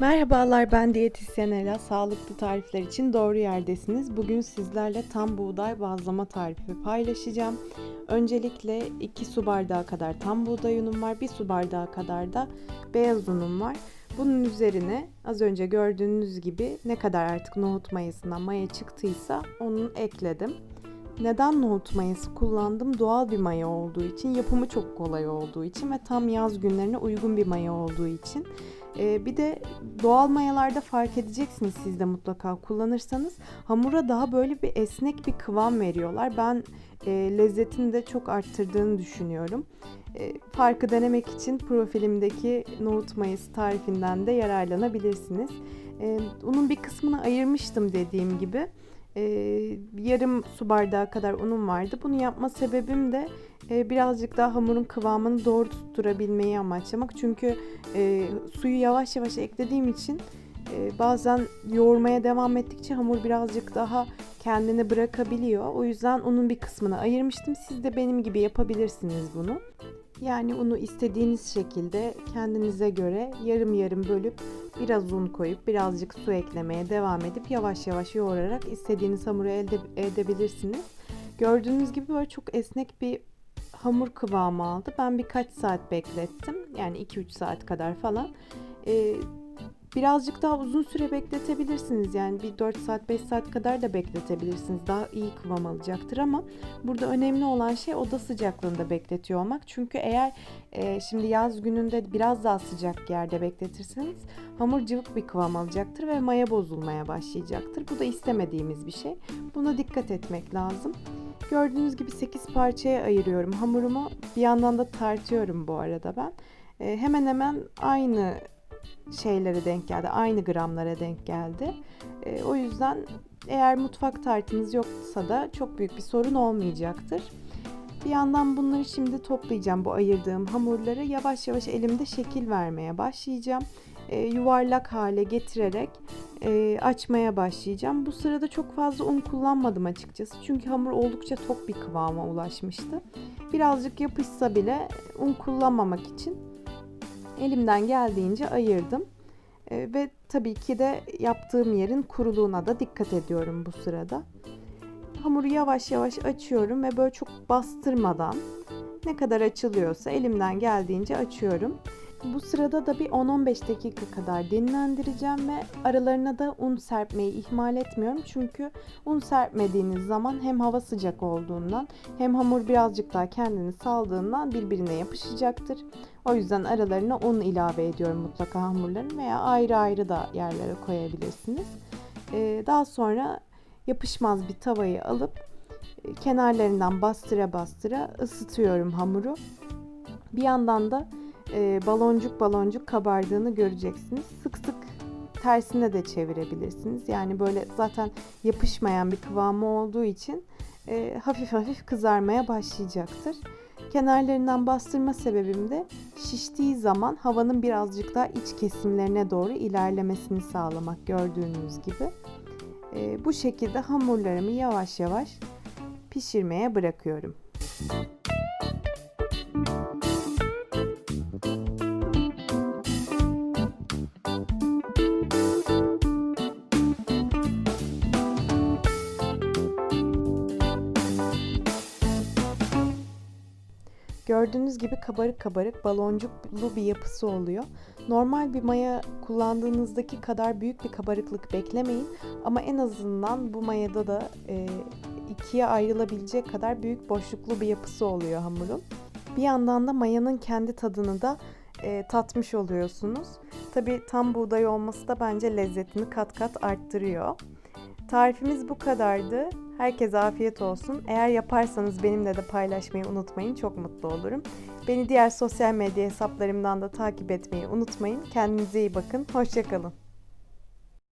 Merhabalar ben diyetisyen Ela. Sağlıklı tarifler için doğru yerdesiniz. Bugün sizlerle tam buğday bazlama tarifi paylaşacağım. Öncelikle 2 su bardağı kadar tam buğday unum var. 1 su bardağı kadar da beyaz unum var. Bunun üzerine az önce gördüğünüz gibi ne kadar artık nohut mayasından maya çıktıysa onu ekledim. Neden nohut mayası kullandım? Doğal bir maya olduğu için, yapımı çok kolay olduğu için ve tam yaz günlerine uygun bir maya olduğu için. Ee, bir de doğal mayalarda fark edeceksiniz siz de mutlaka kullanırsanız hamura daha böyle bir esnek bir kıvam veriyorlar. Ben e, lezzetini de çok arttırdığını düşünüyorum. E, farkı denemek için profilimdeki nohut mayası tarifinden de yararlanabilirsiniz. E, unun bir kısmını ayırmıştım dediğim gibi e, yarım su bardağı kadar unum vardı. Bunu yapma sebebim de e, birazcık daha hamurun kıvamını doğru tutturabilmeyi amaçlamak. Çünkü e, suyu yavaş yavaş eklediğim için e, bazen yoğurmaya devam ettikçe hamur birazcık daha kendini bırakabiliyor. O yüzden unun bir kısmını ayırmıştım. Siz de benim gibi yapabilirsiniz bunu. Yani unu istediğiniz şekilde kendinize göre yarım yarım bölüp biraz un koyup birazcık su eklemeye devam edip yavaş yavaş yoğurarak istediğiniz hamuru elde edebilirsiniz. Gördüğünüz gibi böyle çok esnek bir hamur kıvamı aldı. Ben birkaç saat beklettim. Yani 2-3 saat kadar falan. Ee, Birazcık daha uzun süre bekletebilirsiniz. Yani bir 4 saat 5 saat kadar da bekletebilirsiniz. Daha iyi kıvam alacaktır ama burada önemli olan şey oda sıcaklığında bekletiyor olmak. Çünkü eğer e, şimdi yaz gününde biraz daha sıcak yerde bekletirseniz hamur cıvık bir kıvam alacaktır ve maya bozulmaya başlayacaktır. Bu da istemediğimiz bir şey. Buna dikkat etmek lazım. Gördüğünüz gibi 8 parçaya ayırıyorum hamurumu. Bir yandan da tartıyorum bu arada ben. E, hemen hemen aynı şeylere denk geldi. Aynı gramlara denk geldi. E, o yüzden eğer mutfak tartınız yoksa da çok büyük bir sorun olmayacaktır. Bir yandan bunları şimdi toplayacağım bu ayırdığım hamurları. Yavaş yavaş elimde şekil vermeye başlayacağım. E, yuvarlak hale getirerek e, açmaya başlayacağım. Bu sırada çok fazla un kullanmadım açıkçası. Çünkü hamur oldukça tok bir kıvama ulaşmıştı. Birazcık yapışsa bile un kullanmamak için elimden geldiğince ayırdım. E, ve tabii ki de yaptığım yerin kuruluğuna da dikkat ediyorum bu sırada. Hamuru yavaş yavaş açıyorum ve böyle çok bastırmadan ne kadar açılıyorsa elimden geldiğince açıyorum. Bu sırada da bir 10-15 dakika kadar dinlendireceğim ve aralarına da un serpmeyi ihmal etmiyorum. Çünkü un serpmediğiniz zaman hem hava sıcak olduğundan hem hamur birazcık daha kendini saldığından birbirine yapışacaktır. O yüzden aralarına un ilave ediyorum mutlaka hamurların veya ayrı ayrı da yerlere koyabilirsiniz. Ee, daha sonra yapışmaz bir tavayı alıp e, kenarlarından bastıra bastıra ısıtıyorum hamuru. Bir yandan da e, baloncuk baloncuk kabardığını göreceksiniz. Sık sık tersine de çevirebilirsiniz. Yani böyle zaten yapışmayan bir kıvamı olduğu için e, hafif hafif kızarmaya başlayacaktır. Kenarlarından bastırma sebebim de şiştiği zaman havanın birazcık daha iç kesimlerine doğru ilerlemesini sağlamak gördüğünüz gibi. E, bu şekilde hamurlarımı yavaş yavaş pişirmeye bırakıyorum. Gördüğünüz gibi kabarık kabarık baloncuklu bir yapısı oluyor. Normal bir maya kullandığınızdaki kadar büyük bir kabarıklık beklemeyin. Ama en azından bu mayada da e, ikiye ayrılabilecek kadar büyük boşluklu bir yapısı oluyor hamurun. Bir yandan da mayanın kendi tadını da e, tatmış oluyorsunuz. Tabi tam buğday olması da bence lezzetini kat kat arttırıyor. Tarifimiz bu kadardı. Herkese afiyet olsun. Eğer yaparsanız benimle de paylaşmayı unutmayın. Çok mutlu olurum. Beni diğer sosyal medya hesaplarımdan da takip etmeyi unutmayın. Kendinize iyi bakın. Hoşçakalın.